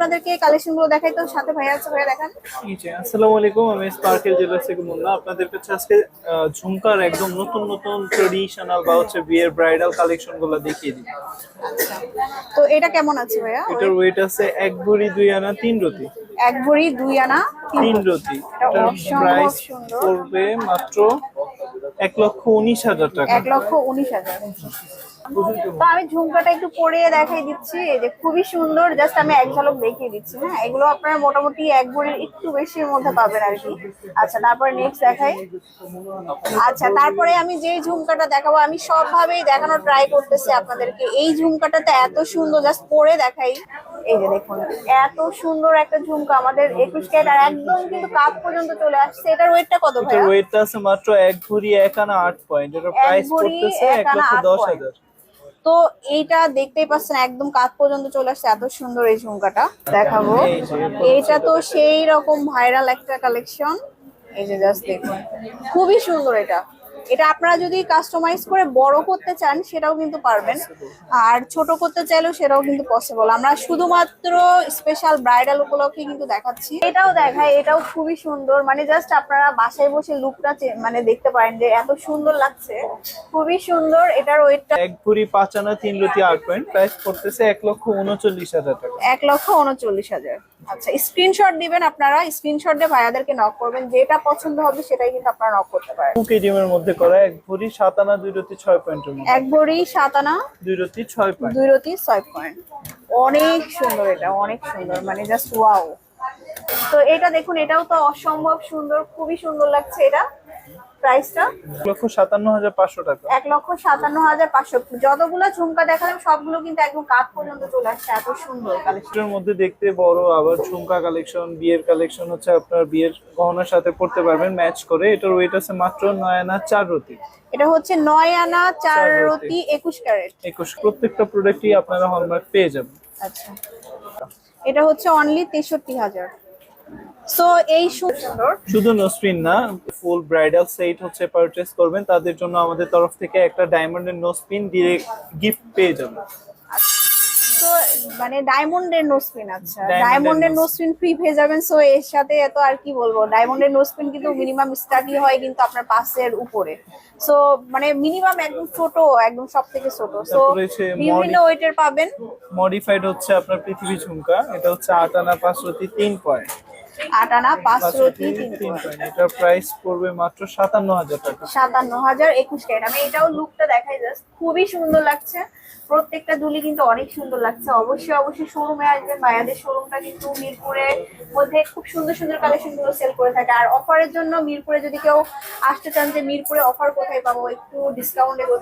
আপনাদেরকে কালেকশনগুলো দেখাই তো সাথে ভাইয়া আছে ভাইয়া দেখান। আসসালামু আলাইকুম আমি স্পার্কেল জুয়েলার্স থেকে মুন্না আপনাদের কাছে আজকে ঝুমকার একদম নতুন নতুন ট্রেডিশনাল বা হচ্ছে বিয়ের ব্রাইডাল কালেকশনগুলো দেখিয়ে দিই। তো এটা কেমন আছে ভাইয়া? এটার ওয়েট আছে এক ভরি দুই আনা তিন রতি। এক ভরি দুই আনা তিন। রতি। এটা প্রাইস। পড়বে মাত্র এক লক্ষ উনিশ হাজার টাকা। এক লক্ষ উনিশ হাজার। তো আমি ঝুমকাটা একটু পরে দেখাই দিচ্ছি যে খুবই সুন্দর জাস্ট আমি এক ঝলক দেখিয়ে দিচ্ছি হ্যাঁ? এগুলো আপনারা মোটামুটি এক ভরির একটু বেশির মধ্যে পাবেন আর কি। আচ্ছা তারপরে নেক্সট দেখাই। আচ্ছা তারপরে আমি যে ঝুমকাটা দেখাবো আমি সবভাবেই দেখানোর ট্রাই করতেছি আপনাদেরকে। এই ঝুমকাটাতে এত সুন্দর জাস্ট পরে দেখাই। এই যে দেখুন এত সুন্দর একটা ঝুমকা আমাদের একুশ ক্যারেট আর একদম কিন্তু কাপ পর্যন্ত চলে আসছে। এটার ওয়েটটা কত ভাই ওয়েটটা আছে মাত্র এক ভরি এক আনা আট পয়েন্ট এটার প্রাইস পড়তেছে এক এক লক্ষ দশ হাজার। তো এইটা দেখতেই পাচ্ছেন একদম কাত পর্যন্ত চলে আসছে এত সুন্দর এই ঝুমকাটা। দেখাবো। এইটা তো সেই রকম ভাইরাল একটা কালেকশন এই যে জাস্ট দেখুন। খুবই সুন্দর এটা। এটা আপনারা যদি কাস্টমাইজ করে বড় করতে চান সেটাও কিন্তু পারবেন। আর ছোট করতে চাইলেও সেটাও কিন্তু পসিবল আমরা শুধুমাত্র স্পেশাল ব্রাইডাল উপলক্ষে কিন্তু দেখাচ্ছি। এটাও দেখায় এটাও খুবই সুন্দর। মানে জাস্ট আপনারা বাসায় বসে লুকটা মানে দেখতে পারেন যে এত সুন্দর লাগছে। খুবই সুন্দর এটার ওয়েটটা। এক ভরি পাঁচ আনা তিন রতি আট পয়েন্ট প্রাইস পড়তেছে এক লক্ষ উনচল্লিশ হাজার টাকা। এক লক্ষ উনচল্লিশ হাজার। আচ্ছা স্ক্রিনশট দিবেন আপনারা স্ক্রিনশট দিয়ে ভাইয়াদেরকে নক করবেন যেটা পছন্দ হবে সেটাই কিন্তু আপনারা নক করতে পারেন। টু কেজি এর মধ্যে করা এক ভরি সাত আনা দুই রতি ছয় পয়েন্ট মধ্যে। এক ভরি সাত আনা দুই রতি ছয় পয়েন্ট দুই রতি ছয় পয়েন্ট অনেক সুন্দর এটা অনেক সুন্দর মানে জাস্ট ওয়াও তো এটা দেখুন এটাও তো অসম্ভব সুন্দর খুবই সুন্দর লাগছে এটা। প্রাইসটা? লক্ষ সাতান্ন হাজার পাঁচশো টাকা। এক লক্ষ সাতান্ন হাজার পাঁচশো। যতগুলো ঝুমকা দেখালাম সবগুলো কিন্তু একদম পর্যন্ত চলে আসছে। এত সুন্দর। মধ্যে দেখতে বড় আবার ঝুমকা কালেকশন বিয়ের কালেকশন হচ্ছে আপনার বিয়ের গহনার সাথে পড়তে পারবেন ম্যাচ করে। এটার ওয়েট আছে মাত্র নয় আনা চার রতি। এটা হচ্ছে নয় আনা চার রতি। রতি একুশ ক্যারেট একুশ। প্রত্যেকটা প্রোডাক্টই আপনারা হলমার্ক পেয়ে যাবেন। আচ্ছা। এটা হচ্ছে অনলি তেষট্টি হাজার। সো এই সুন্দর। শুধু নোসপিন না ফুল ব্রাইডাল সেট হচ্ছে পারচেস করবেন। তাদের জন্য আমাদের তরফ থেকে একটা ডায়মন্ডের নোসপিন ডিরেক্ট গিফট পেয়ে যাবেন। তো মানে ডায়মন্ডের নোসপিন আচ্ছা। ডায়মন্ডের নোসপিন ফ্রি পেয়ে যাবেন। সো এর সাথে এত আর কি বলব? ডায়মন্ডের নোসপিন কিন্তু মিনিমাম স্টার্টই হয় কিন্তু আপনার পাশের উপরে। সো মানে মিনিমাম একদম ছোট একদম সব থেকে ছোট সো বিভিন্ন ওয়েটের পাবেন। মডিফাইড হচ্ছে আপনার পৃথিবী ঝুমকা। এটা হচ্ছে আট আনা পাঁচ তিন পয়েন্ট আট আনা পাঁচ পাঁচ রতি রতি তিন তিন point। পয়েন্ট। এটার প্রাইস পড়বে মাত্র সাতান্ন হাজার টাকা। সাতান্ন হাজার একুশ ক্যারেট। আমি এটাও লুকটা দেখাই জাস্ট খুবই সুন্দর লাগছে। প্রত্যেকটা দুলি কিন্তু অনেক সুন্দর লাগছে। অবশ্যই অবশ্যই শোরুমে আসবেন। মায়াদের শোরুমটা কিন্তু মিরপুরের মধ্যে খুব সুন্দর সুন্দর কালেকশনগুলো সেল করে থাকে। আর অফারের জন্য মিরপুরে যদি কেউ আসতে চান যে মিরপুরে অফার কোথায় পাবো একটু ডিসকাউন্টে কোথায়